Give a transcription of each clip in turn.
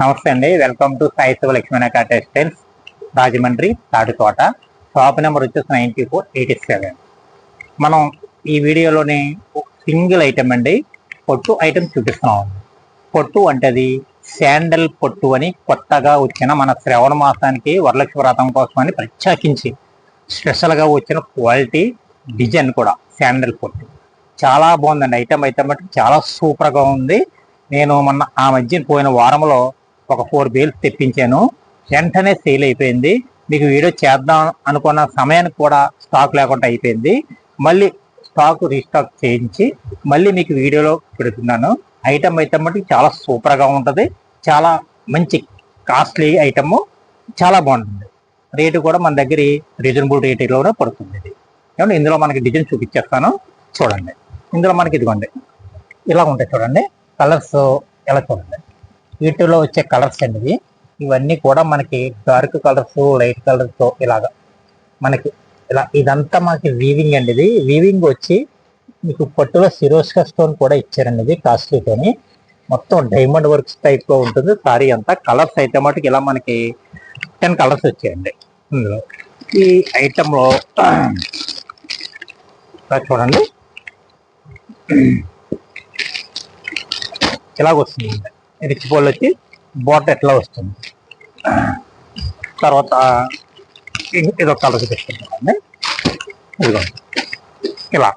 నమస్తే అండి. Welcome to Sai Shiva లక్ష్మీనాక textiles Rajahmundry Tatikota shop number వచ్చేసి నైన్టీ ఫోర్ ఎయిటీ సెవెన్. మనం ఈ వీడియోలోని సింగిల్ ఐటమ్ అండి. పొట్టు ఐటెం చూపిస్తున్నాం. పొట్టు అంటే అది శాండల్ పొట్టు అని కొత్తగా వచ్చిన మన శ్రవణ మాసానికి వరలక్ష్మి వ్రతం కోసం అని ప్రత్యేకించి స్పెషల్గా వచ్చిన క్వాలిటీ డిజైన్ కూడా శాండల్ పొట్టు. చాలా బాగుందండి. ఐటమ్ ఐటమ్ అంటే చాలా సూపర్గా ఉంది. నేను మొన్న ఆ మధ్య పోయిన వారంలో ఒక ఫోర్ బేల్స్ తెప్పించాను. వెంటనే సేల్ అయిపోయింది. మీకు వీడియో చేద్దాం అనుకున్న సమయానికి కూడా స్టాక్ లేకుండా అయిపోయింది. మళ్ళీ స్టాక్ రీస్టాక్ చేయించి మళ్ళీ మీకు వీడియోలో పెడుతున్నాను. ఐటమ్ అయితే మటుకు చాలా సూపర్గా ఉంటుంది. చాలా మంచి కాస్ట్లీ ఐటమ్ చాలా బాగుంటుంది. రేటు కూడా మన దగ్గర రీజనబుల్ రేటులోనే పడుతుంది ఇది. ఏమంటే ఇందులో మనకి డిజైన్ చూపించేస్తాను. చూడండి. ఇందులో మనకి ఇదిగోండి. ఇలా ఉంటాయి చూడండి. కలర్స్ ఎలా చూడండి. వీటిలో వచ్చే కలర్స్ అండి. ఇవన్నీ కూడా మనకి డార్క్ కలర్స్ లైట్ కలర్స్ ఇలాగా మనకి ఇలా ఇదంతా మనకి వీవింగ్ అండి ఇది. వీవింగ్ వచ్చి మీకు పట్టులో సిరోస్కా స్టోన్ కూడా ఇచ్చారండి ఇది కాస్ట్లీతోని. మొత్తం డైమండ్ వర్క్స్ టైప్లో ఉంటుంది. సారీ అంతా కలర్స్ అయితే మటుకు ఇలా మనకి టెన్ కలర్స్ వచ్చాయండి ఇందులో. ఈ ఐటమ్లో చూడండి. ఇలాగ వస్తుంది రిచ్ పళ్ళు వచ్చి బోట ఎట్లా వస్తుంది? తర్వాత ఇదొక కలర్ తెచ్చుకుంటామండి ఇదిగో. ఇలా.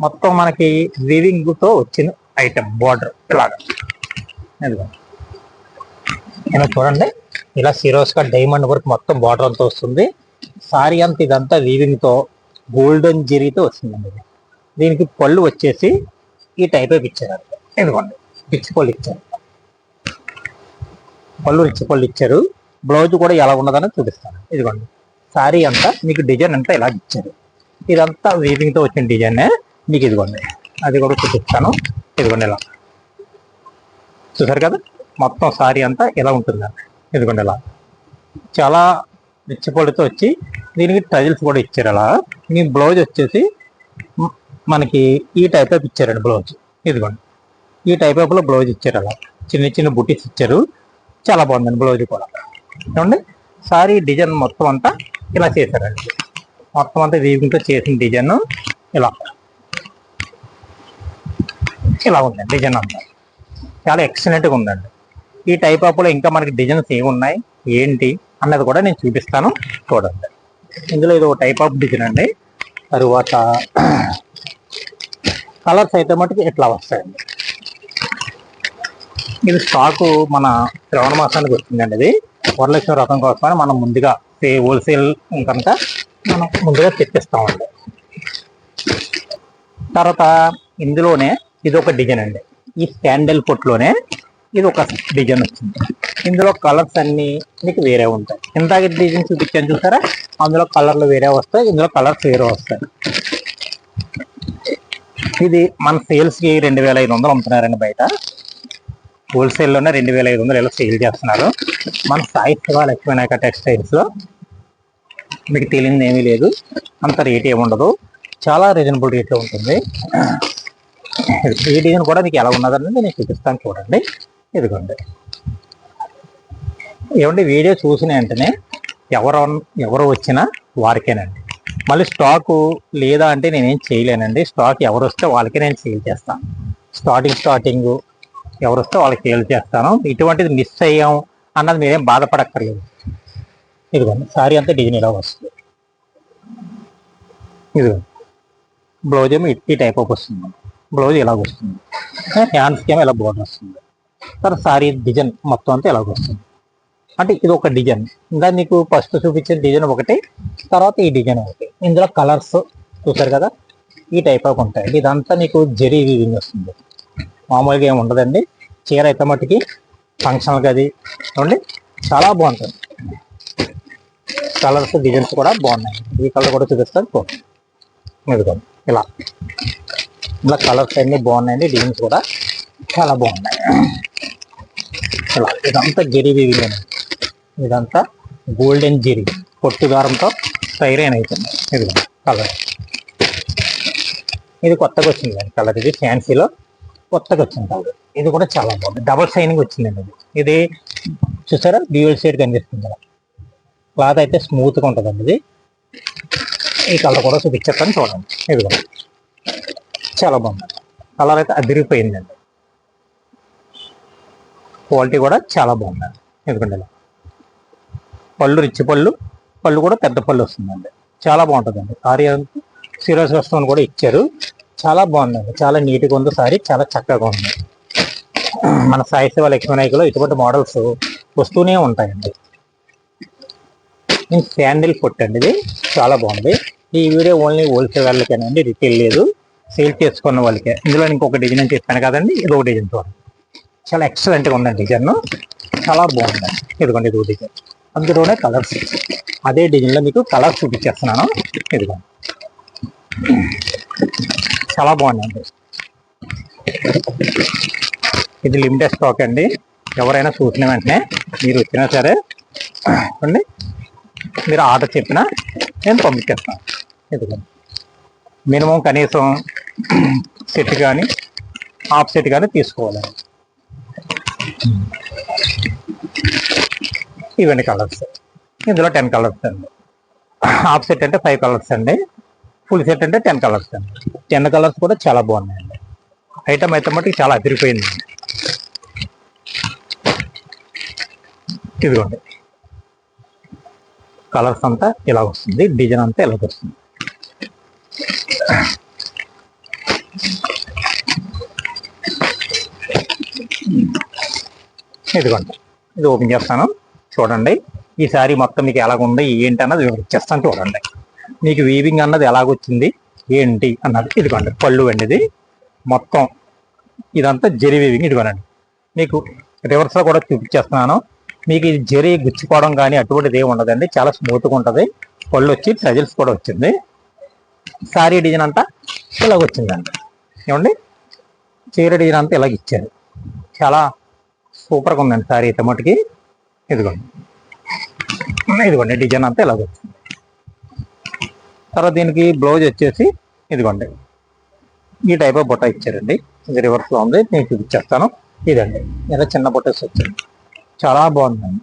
మొత్తం మనకి వీవింగ్తో వచ్చిన ఐటెం బార్డర్ ఇలాగా ఇదిగో. ఇలా చూడండి. ఇలా సిరోస్గా డైమండ్ వర్క్ మొత్తం బార్డర్ అంతా వస్తుంది. సారీ అంతా ఇదంతా వీవింగ్తో గోల్డెన్ జరీతో వచ్చిందండి ఇది. దీనికి పళ్ళు వచ్చేసి ఈ టైప్ ఇచ్చారు ఇదిగోండి. పిచ్చి పళ్ళు ఇచ్చారు. పళ్ళు రిచ్ పళ్ళు ఇచ్చారు. బ్లౌజ్ కూడా ఎలా ఉన్నదని చూపిస్తాను. ఇదిగోండి. సారీ అంతా మీకు డిజైన్ అంతా ఇలా ఇచ్చారు. ఇదంతా వీవింగ్తో వచ్చిన డిజైనే. మీకు ఇదిగోండి. అది కూడా చూపిస్తాను. ఇదిగోండి ఇలా. చూసారు కదా? మొత్తం సారీ అంతా ఇలా ఉంటుందండి ఇదిగోండి ఇలా. చాలా రిచ్ పళ్ళుతో వచ్చి దీనికి టైల్స్ కూడా ఇచ్చారు అలా. మీ బ్లౌజ్ వచ్చేసి మనకి ఈ టైప్ ఆఫ్ ఇచ్చారండి బ్లౌజ్. ఇదిగోండి. ఈ టైప్ ఆఫ్లో బ్లౌజ్ ఇచ్చారు అలా. చిన్న చిన్న బుటీస్ ఇచ్చారు. చాలా బాగుందండి బ్లౌజ్ కూడా. చూడండి సారీ డిజైన్ మొత్తం అంతా ఇలా చేశారండి. మొత్తం అంతా వీవింగ్తో చేసిన డిజైన్ ఇలా. ఇలా ఉందండి డిజైన్ అంతా. చాలా ఎక్సలెంట్గా ఉందండి. ఈ టైప్ ఆఫ్లో ఇంకా మనకి డిజైన్స్ ఏమి ఉన్నాయి ఏంటి అన్నది కూడా నేను చూపిస్తాను చూడండి. ఇందులో ఇది ఒక టైప్ ఆఫ్ డిజైన్ అండి. తరువాత కలర్స్ అయితే మటుకు ఇట్లా వస్తాయండి? ఇది స్టాకు మన శ్రవణ మాసానికి వచ్చిందండి ఇది. వరలక్ష్మి రథం కోసమని మనం ముందుగా హోల్సేల్ కనుక మనం ముందుగా తెప్పిస్తామండి. తర్వాత ఇందులోనే ఇది ఒక డిజైన్ అండి. ఈ స్టాండల్ పొట్లోనే ఇది ఒక డిజైన్ వచ్చింది. ఇందులో కలర్స్ అన్ని మీకు వేరే ఉంటాయి. ఇందాక డిజైన్ చూపించాను చూసారా? అందులో కలర్లు వేరే వస్తాయి ఇందులో కలర్స్ వేరే వస్తాయి. ఇది మన సేల్స్కి రెండు వేల ఐదు వందలు అమ్ముతున్నారండి బయట. హోల్సేల్లోనే రెండు వేల ఐదు వందలు ఇలా సేల్ చేస్తున్నారు? మన సాయి శివ లక్ష్మీనాయక టెక్స్టైల్స్లో మీకు తెలియదు ఏమీ లేదు. అంత రేట్ ఏమి ఉండదు. చాలా రీజనబుల్ రేట్లో ఉంటుంది. ఈ డిజైన్ కూడా మీకు ఎలా ఉన్నదని నేను చూపిస్తాను చూడండి. ఇదిగోండి. ఏమండి వీడియో చూసిన వెంటనే ఎవరు ఎవరు వచ్చినా వారికేనండి. మళ్ళీ స్టాకు లేదా అంటే నేనేం చేయలేనండి. స్టాక్ ఎవరు వస్తే వాళ్ళకే నేను సేల్ చేస్తాను. స్టార్టింగ్ స్టార్టింగ్ ఎవరు వస్తే వాళ్ళకి హెల్ప్ చేస్తాను. ఇటువంటిది మిస్ అయ్యాం అన్నది మీరేం బాధపడక్కర్లేదు. ఇదిగోండి సారీ అంతా డిజైన్ ఇలా వస్తుంది. ఇదిగోండి బ్లౌజ్ ఏమో ఈ టైప్ ఆఫ్ వస్తుంది. బ్లౌజ్ ఇలాగ వస్తుంది. హ్యాండ్స్కి ఏమో ఇలా బోర్డర్ వస్తుంది. తర్వాత సారీ డిజైన్ మొత్తం అంతా ఇలాగ వస్తుంది. అంటే ఇది ఒక డిజైన్. ఇంకా మీకు ఫస్ట్ చూపించిన డిజైన్ ఒకటి తర్వాత ఈ డిజైన్ ఒకటి. ఇందులో కలర్స్ చూసారు కదా? ఈ టైప్ ఆఫ్ ఉంటాయి. ఇదంతా మీకు జరీ వీవింగ్ వస్తుంది. మామూలుగా ఏమి ఉండదండి. చీర అయితే మట్టుకి ఫంక్షనల్ గది చూడండి. చాలా బాగుంటుంది. కలర్స్ డిజైన్స్ కూడా బాగున్నాయి. ఈ కలర్ కూడా చూపిస్తాను. చూడండి ఇదిగోండి. ఇలా. ఇలా కలర్స్ అన్ని బాగున్నాయండి. డిజైన్స్ కూడా చాలా బాగున్నాయి. ఇలా. ఇదంతా జెరీ వీవింగ్ ఇదంతా గోల్డెన్ జెరీ. పొట్టు దారంతో స్టైరైన్ అవుతుంది ఇది కలర్ ఇది కొత్తగా వచ్చింది కలర్ ఇది. ఫ్యాన్సీలో కొత్తగా వచ్చింది కలర్ ఇది కూడా చాలా బాగుంది. డబుల్ షైనింగ్ వచ్చిందండి ఇది. ఇది చూసారా? డ్యూయల్ షేడ్ కనిపిస్తుంది క్లాత్ అయితే స్మూత్గా ఉంటుందండి ఇది. ఈ కలర్ కూడా చూపించేస్తాను చూడండి. ఇది కూడా చాలా బాగుంది. కలర్ అయితే అదిరిపోయిందండి. క్వాలిటీ కూడా చాలా బాగుందండి ఎందుకంటే పళ్ళు రిచ్ పళ్ళు పళ్ళు కూడా పెద్ద పళ్ళు వస్తుందండి. చాలా బాగుంటుందండి. సారీ సీరియస్ వస్తువుని కూడా ఇచ్చారు. చాలా బాగుందండి చాలా నీట్గా ఉంది సారీ. చాలా చక్కగా ఉంది. మన సాయి శివ లక్ష్మీ ఇటువంటి మోడల్స్ వస్తూనే ఉంటాయండి. నేను శాండిల్ పొట్టు అండి ఇది. చాలా బాగుంది. ఈ వీడియో ఓన్లీ హోల్సేల్ వాళ్ళకేనండి. రిటైల్ లేదు. సేల్ చేసుకున్న వాళ్ళకే. ఇందులో ఇంకొక డిజైన్ అని చెప్పాను కదండి. ఇది ఒక డిజైన్ చూడండి చాలా ఎక్సలెంట్గా ఉందండి డిజైన్. చాలా బాగుందండి ఇదిగోండి ఇది డిజైన్. అందులోనే కలర్స్ అదే డిజైన్లో మీకు కలర్స్ చూపించేస్తున్నాను. ఇదిగోండి. చాలా బాగుందండి ఇది లిమిటెడ్ స్టాక్ అండి. ఎవరైనా చూసిన వెంటనే మీరు వచ్చినా సరే అండి మీరు ఆర్డర్ చెప్పినా నేను పంపించేస్తాను. ఇదిగోండి. మినిమం కనీసం సెట్ కానీ హాఫ్ సెట్ కానీ తీసుకోవాలండి ఇవన్నీ కలర్స్ ఇందులో టెన్ కలర్స్ అండి. హాఫ్ సెట్ అంటే ఫైవ్ కలర్స్ అండి. ఫుల్ సెట్ అంటే టెన్ కలర్స్ అండి. టెన్ కలర్స్ కూడా చాలా బాగున్నాయండి. ఐటమ్ అయితే మటుకు చాలా అదిరిపోయింది. ఇదిగోండి. కలర్స్ అంతా ఇలా వస్తుంది. డిజైన్ అంతా ఇలా వస్తుంది. ఇదిగోండి. ఇది ఓపెన్ చేస్తాను. చూడండి. ఈ సారీ మొత్తం మీకు ఎలాగుంది? ఏంటి అన్నది వివరించేస్తాను చూడండి. మీకు వీవింగ్ అన్నది ఎలాగొచ్చింది? ఏంటి అన్నది ఇదిగోండి పళ్ళు అండి ఇది. మొత్తం ఇదంతా జరి వీవింగ్ ఇదిగోనండి మీకు రివర్స్లో కూడా చూపించేస్తున్నాను మీకు ఇది జరి గుచ్చుకోవడం కానీ అటువంటిది ఏమి ఉండదండి. చాలా స్మూత్గా ఉంటుంది. పళ్ళు వచ్చి ప్రజల్స్ కూడా వచ్చింది. సారీ డిజైన్ అంతా ఇలాగ వచ్చిందండి. ఏమండి? చీర డిజైన్ అంతా ఇలాగ ఇచ్చారు. చాలా సూపర్గా ఉందండి సారీ అయితే మటుకి. ఇదిగోండి. ఇదిగోండి డిజైన్ అంతా ఇలాగ వచ్చింది. తర్వాత దీనికి బ్లౌజ్ వచ్చేసి ఇదిగోండి. ఈ టైప్ ఆఫ్ బుట్ట ఇచ్చారండి. ఇది రివర్స్లో ఉంది. నేను చూపించేస్తాను. ఇదండి. ఇలా చిన్న బుట్టస్ వచ్చింది చాలా బాగుందండి.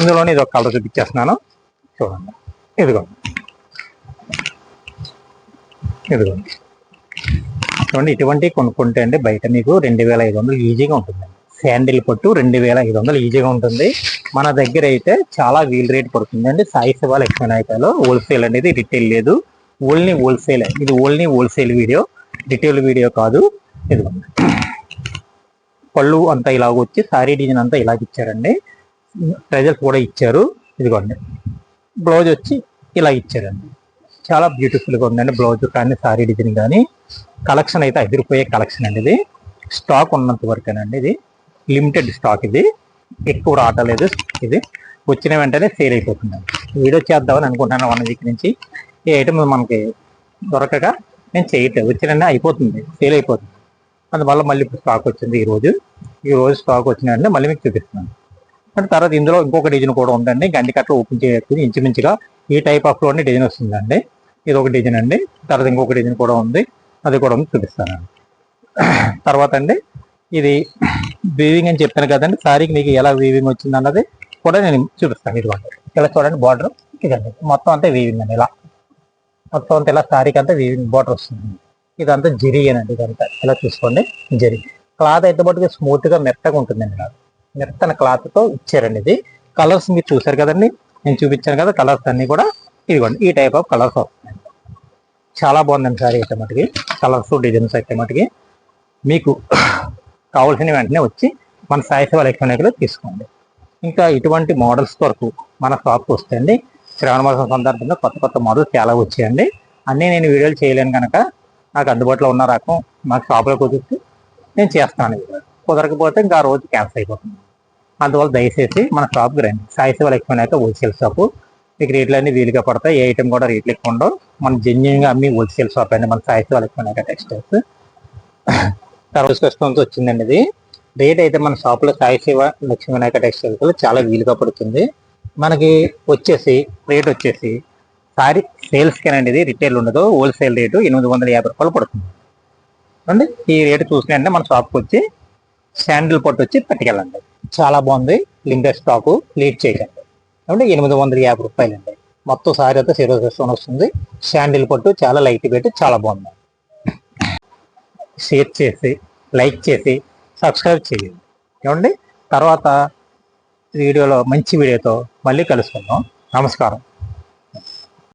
ఇందులోనే ఇది ఒక కలర్ చూపించేస్తున్నాను. చూడండి. ఇదిగోండి. ఇదిగోండి. చూడండి ఇటువంటి కొనుక్కుంటే అండి బయట మీకు రెండు వేల ఐదు వందలు ఈజీగా ఉంటుందండి. శాండిల్ పట్టు రెండు వేల ఐదు వందలు ఈజీగా ఉంటుంది. మన దగ్గర అయితే చాలా వీల్ రేట్ పడుతుందండి. సాయి శివాల లక్ష్మీ హోల్సేల్ అనేది రిటైల్ లేదు. ఓన్లీ హోల్సేల్ ఇది only wholesale video retail video కాదు. ఇదిగోండి పళ్ళు అంతా ఇలాగ వచ్చి సారీ డిజైన్ అంతా ఇలాగ ఇచ్చారండి. ప్రైజెస్ కూడా ఇచ్చారు. ఇదిగోండి. బ్లౌజ్ వచ్చి ఇలా ఇచ్చారండి. చాలా బ్యూటిఫుల్గా ఉందండి బ్లౌజ్ కానీ సారీ డిజైన్ కానీ. కలెక్షన్ అయితే అదిరిపోయే కలెక్షన్ అండి ఇది. స్టాక్ ఉన్నంత వరకేనండి ఇది. లిమిటెడ్ స్టాక్ ఇది. ఎక్కువ రావటలేదు ఇది. వచ్చిన వెంటనే సేల్ అయిపోతుంది. వీడియో చేద్దామని అనుకుంటున్నాను వన్ వీక్ నుంచి. ఈ ఐటమ్ మనకి దొరకక నేను చేయట్లేదు. వచ్చిన అయిపోతుంది. సేల్ అయిపోతుంది. అందువల్ల మళ్ళీ ఇప్పుడు స్టాక్ వచ్చింది ఈరోజు ఈరోజు స్టాక్ వచ్చిన వెంటనే మళ్ళీ మీకు చూపిస్తున్నాను. అంటే తర్వాత ఇందులో ఇంకొక డిజైన్ కూడా ఉందండి. గండి కట్టలు ఓపెన్ చేయకపోతే ఇంచుమించుగా ఈ టైప్ ఆఫ్లోనే డిజైన్ వస్తుందండి. ఇది ఒక డిజైన్ అండి. తర్వాత ఇంకొక డిజైన్ కూడా ఉంది. అది కూడా చూపిస్తాను. తర్వాత అండి ఇది వీవింగ్ అని చెప్పాను కదండి. సారీకి మీకు ఎలా వీవింగ్ వచ్చింది అన్నది కూడా నేను చూపిస్తాను. ఇదిగోండి ఇలా చూడండి బార్డర్ ఇదండి. మొత్తం అంతా వీవింగ్ అండి ఇలా. మొత్తం అంతా ఇలా సారీకి అంతా వీవింగ్ బార్డర్ వస్తుంది. ఇదంతా జరీయేనండి ఇదంతా. ఇలా చూసుకోండి జరి. క్లాత్ అయితే మటుకు స్మూత్గా మెత్తగా ఉంటుందండి నాకు మెత్తన క్లాత్తో ఇచ్చారండి ఇది. కలర్స్ మీరు చూసారు కదండి. నేను చూపించాను కదా కలర్స్ అన్ని కూడా. ఇదిగోండి ఈ టైప్ ఆఫ్ కలర్స్ వస్తున్నాయి. చాలా బాగుందండి సారీ అయితే మటుకి. కలర్స్ డిజైన్స్ అయితే మటుకి. మీకు కావాల్సిన వెంటనే వచ్చి మన సాయి శివ ఎలక్ట్రానిక్లో తీసుకోండి. ఇంకా ఇటువంటి మోడల్స్ వరకు మన షాప్కి వస్తాయండి శ్రావణ మాసం సందర్భంగా కొత్త కొత్త మోడల్స్ చాలా వచ్చాయండి. అన్నీ నేను వీడియోలు చేయలేను కనుక నాకు అందుబాటులో ఉన్న రకం మాకు షాప్లో కుదిరితే నేను చేస్తాను. కుదరకపోతే ఇంకా ఆ రోజు క్యాన్సిల్ అయిపోతుంది. అందువల్ల దయచేసి మన షాప్కి రండి. Sai Shiva electronic wholesale shop మీకు రేట్లు అన్ని వీలుగా పడతాయి. ఏ ఐటెం కూడా రేట్లు ఎక్కువ ఉండవు. మనం జెన్యున్గా అమ్మి హోల్సేల్ షాప్ అండి. మన సాయి శివ టెక్స్టైల్స్ తర్వాత కస్టమర్స్ వచ్చిందండి ఇది. రేట్ అయితే మన షాప్లో సాయి శివ లక్ష్మీ వినాయక చాలా వీలుగా పడుతుంది. మనకి వచ్చేసి రేట్ వచ్చేసి సారీ సేల్స్ కానండి అనేది రిటైల్ ఉండదు. హోల్సేల్ రేటు ఎనిమిది వందల యాభై రూపాయలు పడుతుంది. అండి ఈ రేటు చూసినంటే మన షాప్కి వచ్చి శాండిల్ పట్టు వచ్చి పట్టుకెళ్ళండి. చాలా బాగుంది. లిమిటెడ్ స్టాకు లీడ్ చేయకండి అంటే ఎనిమిది వందల యాభై రూపాయలు అండి మొత్తం సారీ అయితే సిరోజ్ వస్తుంది. శాండిల్ పట్టు చాలా లైట్ పెట్టి చాలా బాగుంది. షేర్ చేసి లైక్ చేసి సబ్స్క్రైబ్ చేయండి. ఏమండి? తర్వాత వీడియోలో మంచి వీడియోతో మళ్ళీ కలుసుకుందాం. నమస్కారం.